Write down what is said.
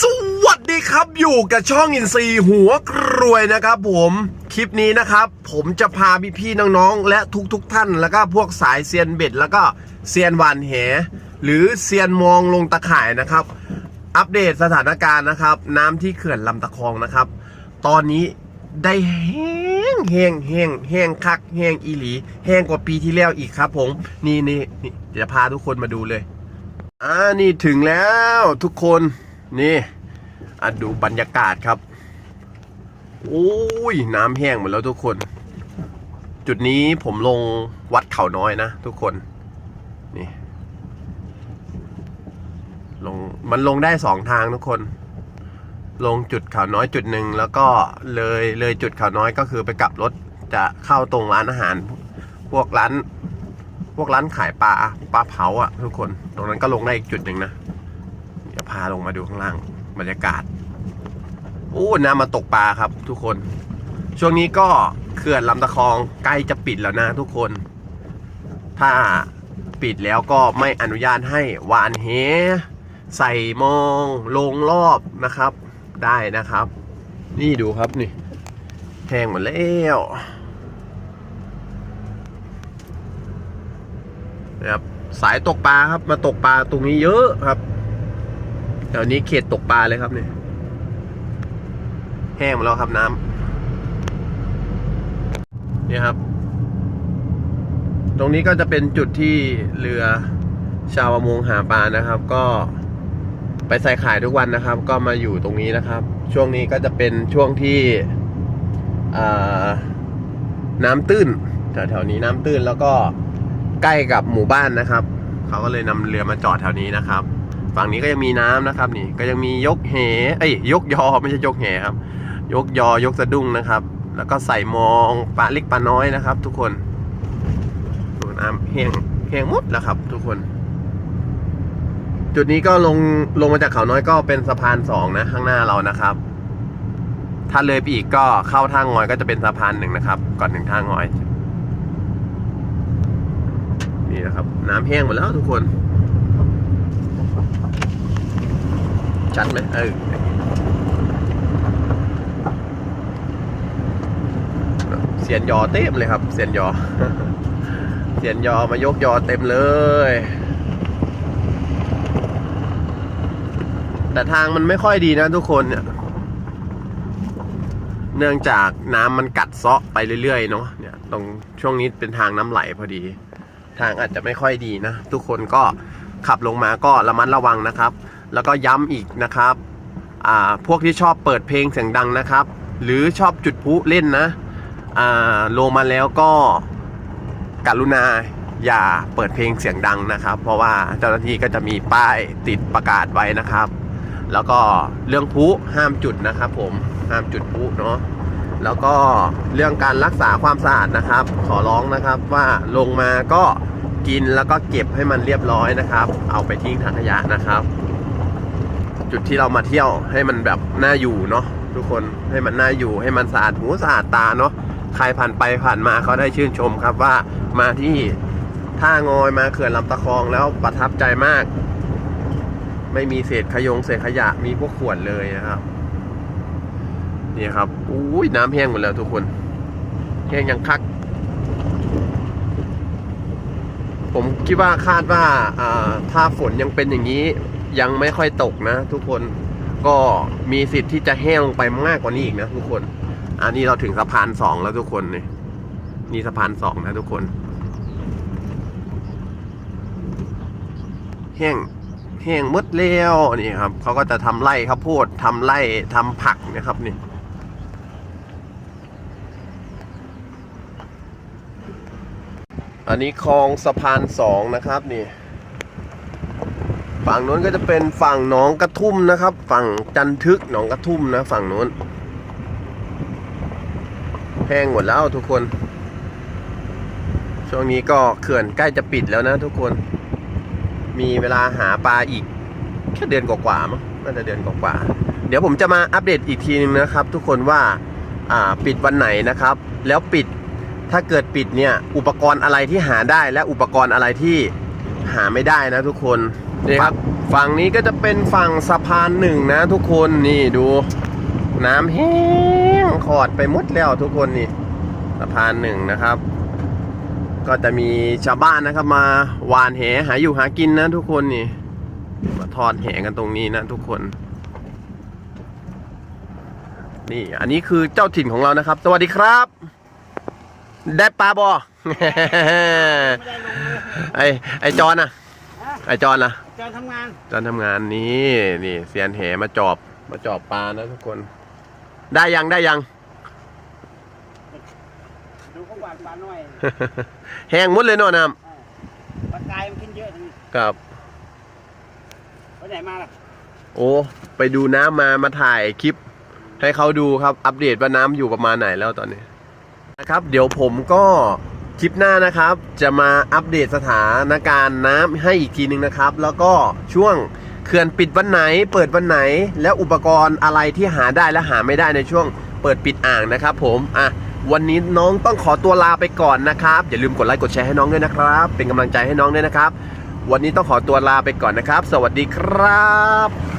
สวัสดีครับอยู่กับช่องอินซีหัวกรวยนะครับผมคลิปนี้นะครับ ผมจะพาพี่ๆน้องๆ และทุกๆทท่าน แล้วก็พวกสายเซียนเบ็ด แล้วก็เซียนหวานแห หรือเซียนมองลงตะข่ายนะครับ อัปเดตสถานการณ์นะครับ น้ำที่เขื่อนลำตะคองนะครับ ตอนนี้ได้แห้งแห้งแห้งแห้งคักแห้งอีหลี แห้งกว่าปีที่แล้วอีกครับ ผมนี่นี่นี่เดี๋ยวพาทุกคนมาดูเลยอ่านี่ถึงแล้วทุกคน นี่อะดูบรรยากาศครับโอ้ยน้ำแห้งหมดแล้วทุกคน จุดนี้ผมลงวัดเขาน้อยนะทุกคน นี่ ลงมันลงได้สองทางทุกคน ลงจุดเขาน้อยจุดหนึ่งแล้วก็เลยเลยจุดเขาน้อยก็คือไปกลับรถจะเข้าตรงร้านอาหาร พวกร้าน พวกร้านขายปลาปลาเผาอะทุกคน ตรงนั้นก็ลงได้อีกจุดหนึ่งนะ เดี๋ยวพาลงมาดูข้างล่างบรรยากาศโอ้น้ำมาตกปลาครับ ทุกคน ช่วงนี้ก็เขื่อนลำตะคองใกล้จะปิดแล้วนะทุกคน ถ้าปิดแล้วก็ไม่อนุญาตให้วานเฮใส่มองลงรอบนะครับ ได้นะครับ นี่ดูครับนี่แห้งหมดแล้วนะครับสายตกปลาครับมาตกปลาตรงนี้เยอะครับ แถวนี้เขตตกปลาเลยครับเนี่ยแห้งหมดแล้วครับน้ำเนี่ยครับ ตรงนี้ก็จะเป็นจุดที่เรือชาวประมงหาปลานะครับ ก็ไปใส่ขายทุกวันนะครับ ก็มาอยู่ตรงนี้นะครับ ช่วงนี้ก็จะเป็นช่วงที่น้ำตื้นแถวๆนี้น้ำตื้นแล้วก็ใกล้กับหมู่บ้านนะครับ เขาก็เลยนำเรือมาจอดแถวนี้นะครับ ฝั่งนี้ก็ยังมีน้ำนะครับ นี่ก็ยังมียกเหเอ้ยยกยอไม่ใช่ยกเหครับ ยกยอยกสะดุ้งนะครับ แล้วก็ใส่มองปลาเล็กปลาน้อยนะครับ ทุกคนดูน้ำแห้งแห้งหมดแล้วครับ ทุกคน จุดนี้ก็ลงลงมาจากเขาน้อยก็เป็นสะพานสองนะ ข้างหน้าเรานะครับ ถ้าเลยไปอีกก็เข้าทางงอยก็จะเป็นสะพานหนึ่งนะครับ ก่อนถึงทางงอยนี่นะครับ น้ำแห้งหมดแล้วทุกคน ชัดไหมเออเสียนยอเต็มเลยครับ เสียนยอ เสียนยอมายกยอเต็มเลย แต่ทางมันไม่ค่อยดีนะทุกคนเนี่ยเนื่องจากน้ำมันกัดเซาะไปเรื่อยๆเนาะเนี่ยตรงช่วงนี้เป็นทางน้ำไหลพอดี ทางอาจจะไม่ค่อยดีนะ ทุกคนก็ขับลงมาก็ระมัดระวังนะครับ แล้วก็ย้ำอีกนะครับพวกที่ชอบเปิดเพลงเสียงดังนะครับ หรือชอบจุดพลุเล่นนะลงมาแล้วก็กรุณาอย่าเปิดเพลงเสียงดังนะครับ เพราะว่าเจ้าหน้าที่ก็จะมีป้ายติดประกาศไว้นะครับ แล้วก็เรื่องพลุห้ามจุดนะครับ ผมห้ามจุดพลุเนาะแล้วก็เรื่องการรักษาความสะอาดนะครับ ขอร้องนะครับว่าลงมาก็กินแล้วก็เก็บให้มันเรียบร้อยนะครับ เอาไปทิ้งถังขยะนะครับ จุดที่เรามาเที่ยวให้มันแบบน่าอยู่เนาะทุกคนให้มันน่าอยู่ให้มันสะอาดหูสะอาดตาเนาะใครผ่านไปผ่านมาเขาได้ชื่นชมครับว่ามาที่ท่างอยมาเขื่อนลำตะคองแล้วประทับใจมาก ไม่มีเศษขยงเศษขยะมีพวกขวดเลยนะครับนี่ครับอุ้ยน้ำแห้งหมดแล้วทุกคนแห้งยังคัก ผมคิดว่าคาดว่าถ้าฝนยังเป็นอย่างนี้ยังไม่ค่อยตกนะทุกคนก็มีสิทธิ์ที่จะแห้งลงไปมากกว่านี้อีกนะทุกคน อันนี้เราถึงสะพานสองแล้วทุกคนนี่นี่สะพานสองนะทุกคน แห้งแห้งหมดแล้วนี่ครับเขาก็จะทำไร่ข้าวโพดทำไร่ทำผักนะครับนี่ อันนี้คลองสะพานสองนะครับนี่ฝั่งโน้นก็จะเป็นฝั่งหนองกระทุ่มนะครับ ฝั่งจันทึกหนองกระทุ่มนะฝั่งโน้นแห้งหมดแล้วทุกคน ช่วงนี้ก็เขื่อนใกล้จะปิดแล้วนะทุกคน มีเวลาหาปลาอีก แค่เดือนกว่าๆมั้งน่าจะเดือนกว่าๆเดี๋ยวผมจะมาอัปเดตอีกทีนึงนะครับ ทุกคนว่าอ่าปิดวันไหนนะครับ แล้วปิด ถ้าเกิดปิดเนี่ย อุปกรณ์อะไรที่หาได้และอุปกรณ์อะไรที่หาไม่ได้นะทุกคนนี่ครับฝั่งนี้ก็จะเป็นฝั่งสะพานหนึ่งนะ ทุกคนนี่ดู น้ำแห้งขอดไปหมดแล้วทุกคนนี่สะพานหนึ่งนะครับ ก็จะมีชาวบ้านนะครับมาหวานแหหาอยู่หากินนะทุกคนนี่มาทอดแหกันตรงนี้นะทุกคน นี่อันนี้คือเจ้าถิ่นของเรานะครับ สวัสดีครับ ได้ปลาบอไม่ได้ลงเลยไอไอจอนอะฮะไอจอนอะจอนทำงาน จอนทำงานนี่นี่เซียนแหมาจอบมาจอบปลานะทุกคน ได้ยังได้ยังดูเขาหวานปลาหน่อยแห้งหมดเลยเนาะน้อ่าปลากายมันขึ้นเยอะนี่ำครับไปไหนมาล่ะโอ้ไปดูน้ำมามาถ่ายคลิป ให้เขาดูครับอัปเดตว่าน้ำอยู่ประมาณไหนแล้วตอนนี้ นะครับ เดี๋ยวผมก็คลิปหน้านะครับ จะมาอัปเดตสถานการณ์น้ำให้อีกทีนึงนะครับ แล้วก็ช่วงเขื่อนปิดวันไหน เปิดวันไหน แล้วอุปกรณ์อะไรที่หาได้และหาไม่ได้ในช่วงเปิดปิดอ่างนะครับผมอะวันนี้น้องต้องขอตัวลาไปก่อนนะครับ อย่าลืมกดไลค์กดแชร์ให้น้องด้วยนะครับ เป็นกำลังใจให้น้องด้วยนะครับ วันนี้ต้องขอตัวลาไปก่อนนะครับ สวัสดีครับ